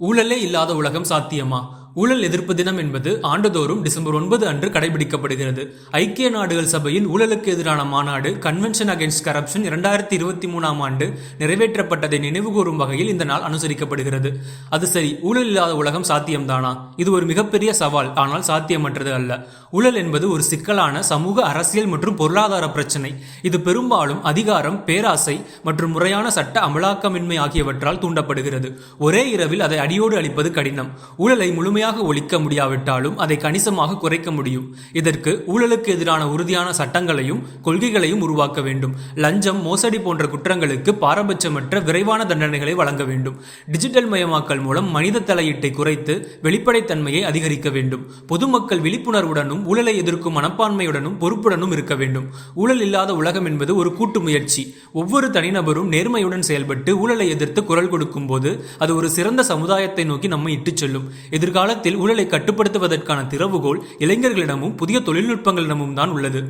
ஊழலே இல்லாத உலகம் சாத்தியமா? ஊழல் எதிர்ப்பு தினம் என்பது ஆண்டுதோறும் டிசம்பர் ஒன்பது அன்று கடைபிடிக்கப்படுகிறது. ஐக்கிய நாடுகள் சபையின் ஊழலுக்கு எதிரான மாநாடு கன்வென்ஷன் அகேன்ஸ்ட் கரப்ஷன் இரண்டாயிரத்தி இருபத்தி மூணாம் ஆண்டு நிறைவேற்றப்பட்டதை நினைவுகூரும் வகையில் இந்த நாள் அனுசரிக்கப்படுகிறது. அது சரி ஊழல் இல்லாத உலகம் சாத்தியம்தானா? இது ஒரு மிகப்பெரிய சவால் ஆனால் சாத்தியமற்றது அல்ல. ஊழல் என்பது ஒரு சிக்கலான சமூக அரசியல் மற்றும் பொருளாதார பிரச்சினை. இது பெரும்பாலும் அதிகாரம் பேராசை மற்றும் முறையான சட்ட அமலாக்கமின்மை ஆகியவற்றால் தூண்டப்படுகிறது. ஒரே இரவில் அதை அடியோடு அளிப்பது கடினம். ஊழலை முழுமையாக ஒழிக்க முடியாவிட்டாலும் அதை கணிசமாக குறைக்க முடியும். இதற்கு ஊழலுக்கு எதிரான உறுதியான சட்டங்களையும் கொள்கைகளையும் உருவாக்க வேண்டும். லஞ்சம் மோசடி போன்ற குற்றங்களுக்கு பாரபட்சமற்ற விரைவான தண்டனைகளை வழங்க வேண்டும். டிஜிட்டல் மயமாக்கல் மூலம் மனித தலையீட்டை குறைத்து வெளிப்படைத்தன்மையை அதிகரிக்க வேண்டும். பொதுமக்கள் விழிப்புணர்வுடனும் ஊழலை எதிர்க்கும் மனப்பான்மையுடனும் பொறுப்புடனும் இருக்க வேண்டும். ஊழல் இல்லாத உலகம் என்பது ஒரு கூட்டு முயற்சி. ஒவ்வொரு தனிநபரும் நேர்மையுடன் செயல்பட்டு ஊழலை எதிர்த்து குரல் கொடுக்கும் போது அது ஒரு சிறந்த சமுதாயத்தை நோக்கி நம்மை இட்டுச் செல்லும். எதிர்கால காலத்தில் ஊழலை கட்டுப்படுத்துவதற்கான திறவுகோல் இளைஞர்களிடமும் புதிய தொழில்நுட்பங்களிடமும் தான் உள்ளது.